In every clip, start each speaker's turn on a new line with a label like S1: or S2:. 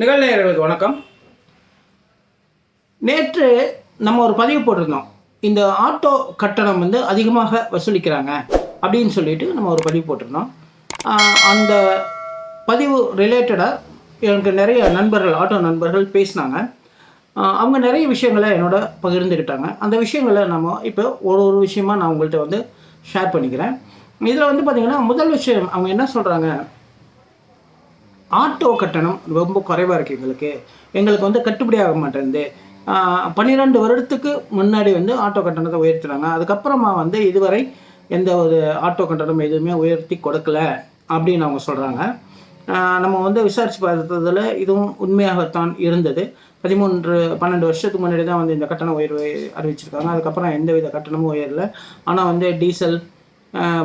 S1: நிகழ்நேயர்களுக்கு வணக்கம். நேற்று நம்ம ஒரு பதிவு போட்டிருந்தோம். இந்த ஆட்டோ கட்டணம் வந்து அதிகமாக வசூலிக்கிறாங்க அப்படின்னு சொல்லிட்டு நம்ம ஒரு பதிவு போட்டிருந்தோம். அந்த பதிவு ரிலேட்டடாக எனக்கு நிறைய நண்பர்கள் ஆட்டோ நண்பர்கள் பேசினாங்க. அவங்க நிறைய விஷயங்களை என்னோட பகிர்ந்துக்கிட்டாங்க. அந்த விஷயங்களை நம்ம இப்போ ஒரு ஒரு விஷயமா நான் உங்கள்கிட்ட வந்து ஷேர் பண்ணிக்கிறேன். இதில் வந்து பார்த்திங்கன்னா முதல் விஷயம் அவங்க என்ன சொல்கிறாங்க ஆட்டோ கட்டணம் ரொம்ப குறைவாக இருக்குது எங்களுக்கு. எங்களுக்கு வந்து கட்டுப்படி ஆக மாட்டேங்குது. பன்னிரெண்டு வருடத்துக்கு முன்னாடி வந்து ஆட்டோ கட்டணத்தை உயர்த்தினாங்க. அதுக்கப்புறமா வந்து இதுவரை எந்த ஒரு ஆட்டோ கட்டணம் எதுவுமே உயர்த்தி கொடுக்கல அப்படின்னு அவங்க சொல்கிறாங்க நம்ம வந்து விசாரித்து பார்த்ததில் இதுவும் உண்மையாகத்தான் இருந்தது. பதிமூன்று பன்னெண்டு வருஷத்துக்கு முன்னாடி தான் வந்து இந்த கட்டண உயர்வை அறிவிச்சிருக்காங்க. அதுக்கப்புறம் எந்தவித கட்டணமும் உயரல. ஆனால் வந்து டீசல்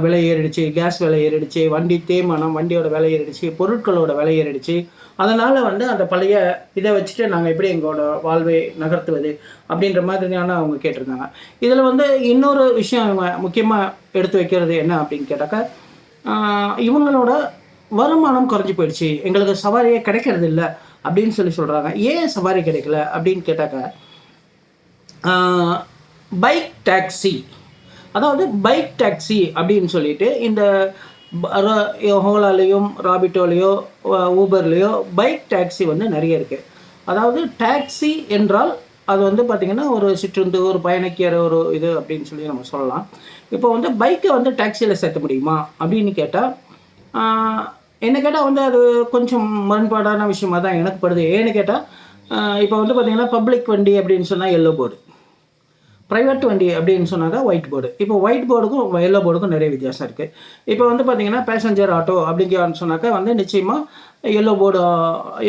S1: விலை ஏறிடுச்சு கேஸ் விலை ஏறிடுச்சு வண்டி தேய்மானம் வண்டியோட விலை ஏறிடுச்சு பொருட்களோட விலை ஏறிடுச்சு. அதனால் வந்து அந்த பழைய இதை வச்சுட்டு நாங்கள் எப்படி எங்களோட வாழ்வை நகர்த்துவது அப்படின்ற மாதிரியான அவங்க கேட்டிருந்தாங்க. இதில் வந்து இன்னொரு விஷயம் அவங்க முக்கியமாக எடுத்து வைக்கிறது என்ன அப்படின்னு கேட்டாக்கா இவங்களோட வருமானம் குறைஞ்சி போயிடுச்சு எங்களுக்கு சவாரியே கிடைக்கிறது இல்லை அப்படின்னு சொல்லி சொல்கிறாங்க ஏன் சவாரி கிடைக்கல அப்படின்னு கேட்டாக்கா பைக் டாக்ஸி அதாவது பைக் டாக்ஸி அப்படின்னு சொல்லிட்டு இந்த ஹோலாலேயும் ராபிட்டோலேயோ ஊபர்லேயோ பைக் டாக்ஸி வந்து நிறைய இருக்குது அதாவது டாக்ஸி என்றால் அது வந்து பார்த்திங்கன்னா ஒரு சிற்றுந்து ஒரு பயணிக்கிற ஒரு இது அப்படின்னு சொல்லி நம்ம சொல்லலாம். இப்போ வந்து பைக்கை வந்து டாக்ஸியில் சேர்த்த முடியுமா அப்படின்னு கேட்டால் என்ன கேட்டால் வந்து அது கொஞ்சம் முரண்பாடான விஷயமா தான் எனக்கு படுது. ஏன்னு கேட்டால் இப்போ வந்து பார்த்திங்கன்னா பப்ளிக் வண்டி அப்படின்னு சொன்னால் எல்லோ போர்டு ப்ரைவேட் வண்டி அப்படின்னு சொன்னாக்கா ஒயிட் போர்டு இப்போ ஒயிட் போர்டுக்கும் எல்லோ போர்டுக்கும் நிறைய வித்தியாசம் இருக்குது இப்போ வந்து பார்த்தீங்கன்னா பேசஞ்சர் ஆட்டோ அப்படிங்கிறான்னு சொன்னாக்கா வந்து நிச்சயமாக எல்லோ போர்டு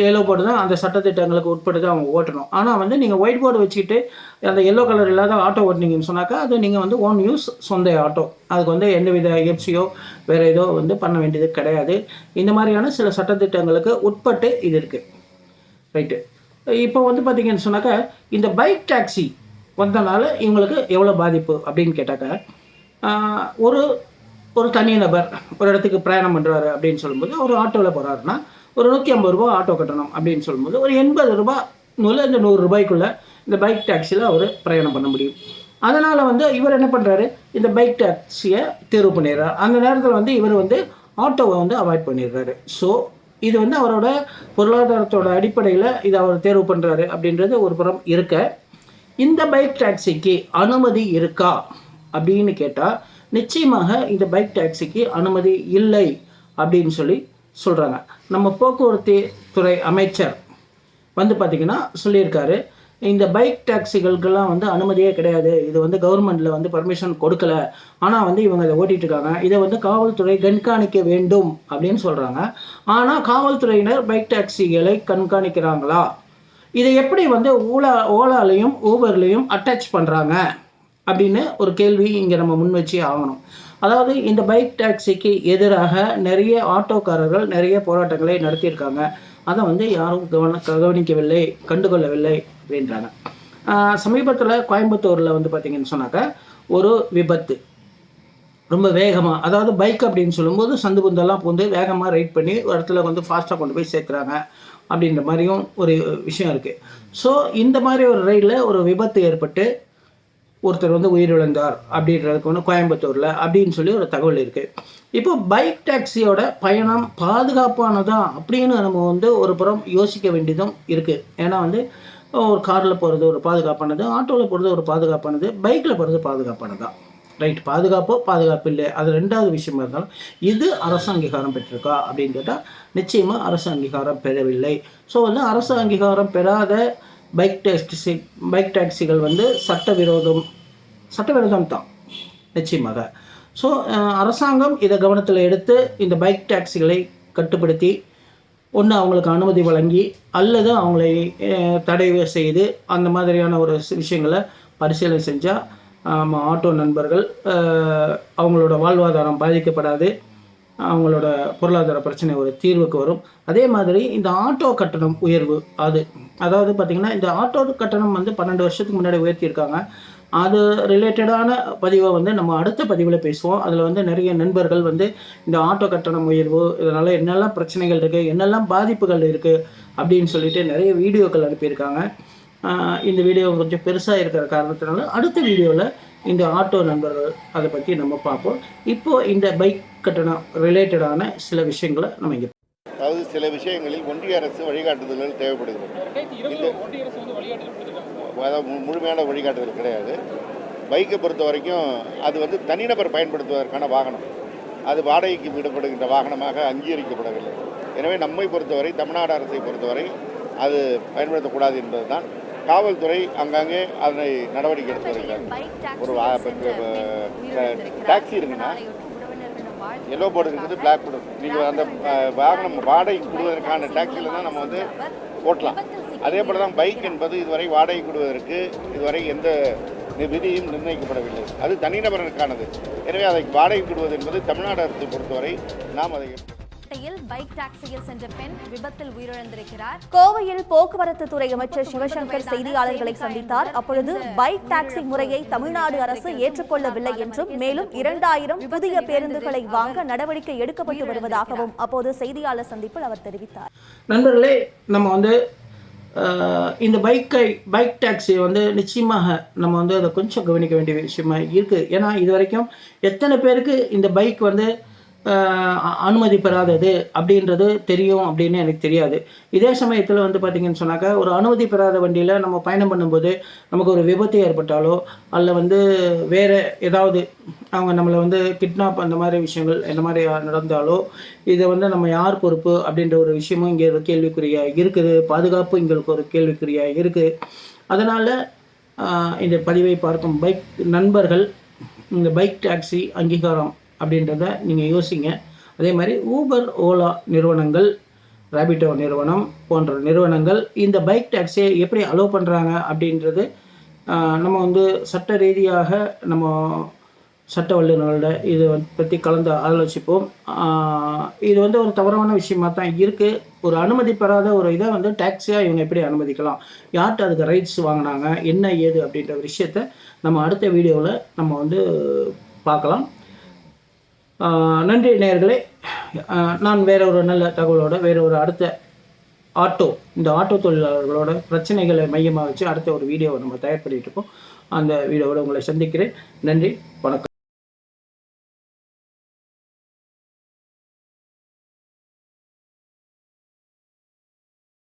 S1: எல்லோ போர்டு தான் அந்த சட்டத்திட்டங்களுக்கு உட்பட்டு தான் அவங்க ஓட்டணும். ஆனால் வந்து நீங்கள் ஒயிட் போர்டு வச்சுக்கிட்டு அந்த எல்லோ கலர் இல்லாத ஆட்டோ ஓட்டினீங்கன்னு சொன்னாக்கா அது நீங்கள் வந்து ஓன் யூஸ் சொந்த ஆட்டோ அதுக்கு வந்து எந்த வித எஃப்சியோ வேறு ஏதோ வந்து பண்ண வேண்டியது கிடையாது. இந்த மாதிரியான சில சட்டத்திட்டங்களுக்கு உட்பட்டு இது இருக்குது ரைட்டு இப்போ வந்து பார்த்தீங்கன்னு சொன்னாக்கா இந்த பைக் டாக்ஸி வந்தனால இவங்களுக்கு எவ்வளோ பாதிப்பு அப்படின்னு கேட்டாக்க ஒரு ஒரு தனி நபர் ஒரு இடத்துக்கு பிரயாணம் பண்ணுறாரு அப்படின்னு சொல்லும்போது ஒரு ஆட்டோவில் போகிறாருன்னா ஒரு நூற்றி ஐம்பது ரூபா ஆட்டோ கட்டணம் அப்படின்னு சொல்லும்போது ஒரு எண்பது ரூபா முதல்ல இந்த நூறு ரூபாய்க்குள்ளே இந்த பைக் டாக்ஸியில் அவர் பிரயாணம் பண்ண முடியும். அதனால் வந்து இவர் என்ன பண்ணுறாரு இந்த பைக் டாக்ஸியை தேர்வு பண்ணிடுறாரு. அந்த நேரத்தில் வந்து இவர் வந்து ஆட்டோவை வந்து அவாய்ட் பண்ணிடுறாரு. ஸோ இது வந்து அவரோட பொருளாதாரத்தோட அடிப்படையில் இதை அவர் தேர்வு பண்ணுறாரு அப்படின்றது ஒரு புறம் இருக்க இந்த பைக் டாக்ஸிக்கு அனுமதி இருக்கா? அப்படின்னு கேட்டால் நிச்சயமாக இந்த பைக் டாக்ஸிக்கு அனுமதி இல்லை அப்படின்னு சொல்லி சொல்கிறாங்க நம்ம போக்குவரத்து துறை அமைச்சர் வந்து பார்த்திங்கன்னா சொல்லியிருக்காரு இந்த பைக் டாக்ஸிகளுக்கெல்லாம் வந்து அனுமதியே கிடையாது. இது வந்து கவர்மெண்ட்டில் வந்து பர்மிஷன் கொடுக்கல. ஆனால் வந்து இவங்க இதை ஓட்டிகிட்டு இருக்காங்க. இதை வந்து காவல்துறை கண்காணிக்க வேண்டும் அப்படின்னு சொல்கிறாங்க ஆனால் காவல்துறையினர் பைக் டாக்ஸிகளை கண்காணிக்கிறாங்களா? இதை எப்படி வந்து ஓலா ஓலாலையும் ஊபர்லேயும் அட்டாச் பண்ணுறாங்க அப்படின்னு ஒரு கேள்வி இங்கே நம்ம முன் வச்சே ஆகணும். அதாவது இந்த பைக் டாக்ஸிக்கு எதிராக நிறைய ஆட்டோக்காரர்கள் நிறைய போராட்டங்களை நடத்தியிருக்காங்க. அதை வந்து யாரும் கவன கவனிக்கவில்லை கண்டுகொள்ளவில்லை அப்படின்றாங்க. சமீபத்தில் கோயம்புத்தூரில் வந்து பார்த்தீங்கன்னு சொன்னாக்கா ஒரு விபத்து. ரொம்ப வேகமாக அதாவது பைக் அப்படின்னு சொல்லும்போது சந்து புந்தெல்லாம் பூந்து வேகமாக ரைட் பண்ணி ஒரு இடத்துல வந்து ஃபாஸ்ட்டாக கொண்டு போய் சேர்க்குறாங்க. அப்படின்ற மாதிரியும் ஒரு விஷயம் இருக்குது ஸோ இந்த மாதிரி ஒரு ரயிலில் ஒரு விபத்து ஏற்பட்டு ஒருத்தர் வந்து உயிரிழந்தார் அப்படின்றதுக்கு வந்து கோயம்புத்தூரில் அப்படின்னு சொல்லி ஒரு தகவல் இருக்குது இப்போ பைக் டாக்ஸியோட பயணம் பாதுகாப்பானதா அப்படின்னு நம்ம வந்து ஒரு புறம் யோசிக்க வேண்டியதும் இருக்குது ஏன்னா வந்து ஒரு காரில் போகிறது ஒரு பாதுகாப்பானது ஆட்டோவில் போகிறது ஒரு பாதுகாப்பானது பைக்கில் போகிறது பாதுகாப்பானதா? ரைட் பாதுகாப்போ பாதுகாப்பு இல்லை. அது ரெண்டாவது விஷயமா இருந்தாலும் இது அரசு அங்கீகாரம் பெற்றிருக்கா அப்படின்னு கேட்டால் நிச்சயமாக அரசு அங்கீகாரம் பெறவில்லை. ஸோ வந்து அரசு அங்கீகாரம் பெறாத பைக் டாக்ஸி பைக் டாக்ஸிகள் வந்து சட்டவிரோதம் சட்டவிரோதம் தான் நிச்சயமாக. ஸோ அரசாங்கம் இதை கவனத்தில் எடுத்து இந்த பைக் டாக்ஸிகளை கட்டுப்படுத்தி ஒன்று அவங்களுக்கு அனுமதி வழங்கி அல்லது அவங்களை தடை செய்து அந்த மாதிரியான ஒரு விஷயங்களை பரிசீலனை செஞ்சால் ஆட்டோ நண்பர்கள் அவங்களோட வாழ்வாதாரம் பாதிக்கப்படாது. அவங்களோட பொருளாதார பிரச்சனை ஒரு தீர்வுக்கு வரும். அதே மாதிரி இந்த ஆட்டோ கட்டணம் உயர்வு அது அதாவது பார்த்திங்கன்னா இந்த ஆட்டோ கட்டணம் வந்து பன்னெண்டு வருஷத்துக்கு முன்னாடி உயர்த்தியிருக்காங்க. அது ரிலேட்டடான பதிவை வந்து நம்ம அடுத்த பதிவில் பேசுவோம். அதில் வந்து நிறைய நண்பர்கள் வந்து இந்த ஆட்டோ கட்டணம் உயர்வு இதனால் என்னெல்லாம் பிரச்சனைகள் இருக்குது என்னெல்லாம் பாதிப்புகள் இருக்குது அப்படின்னு சொல்லிட்டு நிறைய வீடியோக்கள் அனுப்பியிருக்காங்க. இந்த வீடியோ கொஞ்சம் பெருசாக இருக்கிற காரணத்தினால அடுத்த வீடியோவில் இந்த ஆட்டோ நண்பர்கள் அதை பற்றி நம்ம பார்ப்போம். இப்போ இந்த பைக் கட்டணம் ரிலேட்டடான சில விஷயங்களை நம்ம இங்கே
S2: அதாவது சில விஷயங்களில் ஒன்றிய அரசு வழிகாட்டுதல்கள் தேவைப்படுகிறது. முழுமையான வழிகாட்டுதல் கிடையாது. பைக்கை பொறுத்த வரைக்கும் அது வந்து தனிநபர் பயன்படுத்துவதற்கான வாகனம். அது வாடகைக்கு விடப்படுகின்ற வாகனமாக அங்கீகரிக்கப்படவில்லை. எனவே நம்மை பொறுத்தவரை தமிழ்நாடு அரசை பொறுத்தவரை அது பயன்படுத்தக்கூடாது என்பதுதான் காவல்துறை அங்கங்கே அதனை நடவடிக்கை எடுத்து வருகிறார் ஒரு டாக்ஸி இருக்குன்னா எல்லோ போர்டு இருக்குது பிளாக் போர்டு நீங்கள் அந்த வாகனம் வாடகை கொடுவதற்கான டாக்ஸியில் தான் நம்ம வந்து ஓட்டலாம். அதே போல் தான் பைக் என்பது இதுவரை வாடகை கொடுவதற்கு இதுவரை எந்த விதியும் நிர்ணயிக்கப்படவில்லை. அது தனிநபருக்கானது. எனவே அதை வாடகை கொடுவது என்பது தமிழ்நாடு அரசை பொறுத்தவரை நாம் அதை
S3: கோட்டையில் பைக் டாக்ஸியில் சென்ற பெண் விபத்தில் உயிரிழந்திருக்கிறார்.
S4: கோவையில் போக்குவரத்து துறை அமைச்சர் சிவசங்கர் செய்தியாளர்களை சந்தித்தார். அப்பொழுது பைக் டாக்ஸி முறையை தமிழ்நாடு அரசு ஏற்றுக்கொள்ளவில்லை என்றும் மேலும் இரண்டாயிரம் புதிய பேருந்துகளை வாங்க நடவடிக்கை எடுக்கப்பட்டு வருவதாகவும் அப்போது செய்தியாளர் சந்திப்பில் அவர் தெரிவித்தார்.
S1: நண்பர்களே நம்ம வந்து ஆஹ், இந்த பைக்கை பைக் டாக்ஸி வந்து நிச்சயமாக நம்ம வந்து அதை கொஞ்சம் கவனிக்க வேண்டிய விஷயமா இருக்குது ஏன்னா இது வரைக்கும் எத்தனை பேருக்கு இந்த பைக் வந்து அனுமதி பெறாதது அப்படின்றது தெரியும் அப்படின்னு எனக்கு தெரியாது. இதே சமயத்தில் வந்து பார்த்திங்கன்னு சொன்னாக்கா ஒரு அனுமதி பெறாத வண்டியில் நம்ம பயணம் பண்ணும்போது நமக்கு ஒரு விபத்து ஏற்பட்டாலோ அல்ல வந்து வேறு ஏதாவது அவங்க நம்மளை வந்து கிட்னாப் அந்த மாதிரி விஷயங்கள் இந்த மாதிரி நடந்தாலோ இதை வந்து நம்ம யார் பொறுப்பு அப்படின்ற ஒரு விஷயமும் இங்கே ஒரு கேள்விக்குறியாக இருக்குது. பாதுகாப்பு எங்களுக்கு ஒரு கேள்விக்குறியாக இருக்குது அதனால் இந்த பதிவை பார்க்கும் பைக் நண்பர்கள் இந்த பைக் டாக்ஸி அங்கீகாரம் அப்படின்றத நீங்கள் யோசிங்க. அதே மாதிரி ஊபர் ஓலா நிறுவனங்கள் ரேபிட்டோ நிறுவனம் போன்ற நிறுவனங்கள் இந்த பைக் டேக்ஸை எப்படி அலோவ் பண்ணுறாங்க அப்படின்றது நம்ம வந்து சட்ட ரீதியாக நம்ம சட்ட வல்லுநர்களோட இதை பற்றி கலந்து ஆலோசிப்போம். இது வந்து ஒரு தவறான விஷயமாக தான் இருக்குது ஒரு அனுமதி பெறாத ஒரு இதை வந்து டேக்ஸியாக இவங்க எப்படி அனுமதிக்கலாம்? யார்கிட்ட அதுக்கு ரைட்ஸ் வாங்கினாங்க? என்ன ஏது அப்படின்ற விஷயத்த நம்ம அடுத்த வீடியோவில் நம்ம வந்து பார்க்கலாம். நன்றி நேர்களே நான் வேற ஒரு நல்ல தகவலோட வேற ஒரு அடுத்த ஆட்டோ இந்த ஆட்டோ தொழிலாளர்களோட பிரச்சனைகளை மையமாக வச்சு அடுத்த ஒரு வீடியோவை நம்ம தயார் பண்ணிட்டு இருக்கோம். அந்த வீடியோவோட உங்களை சந்திக்கிறேன். நன்றி வணக்கம்.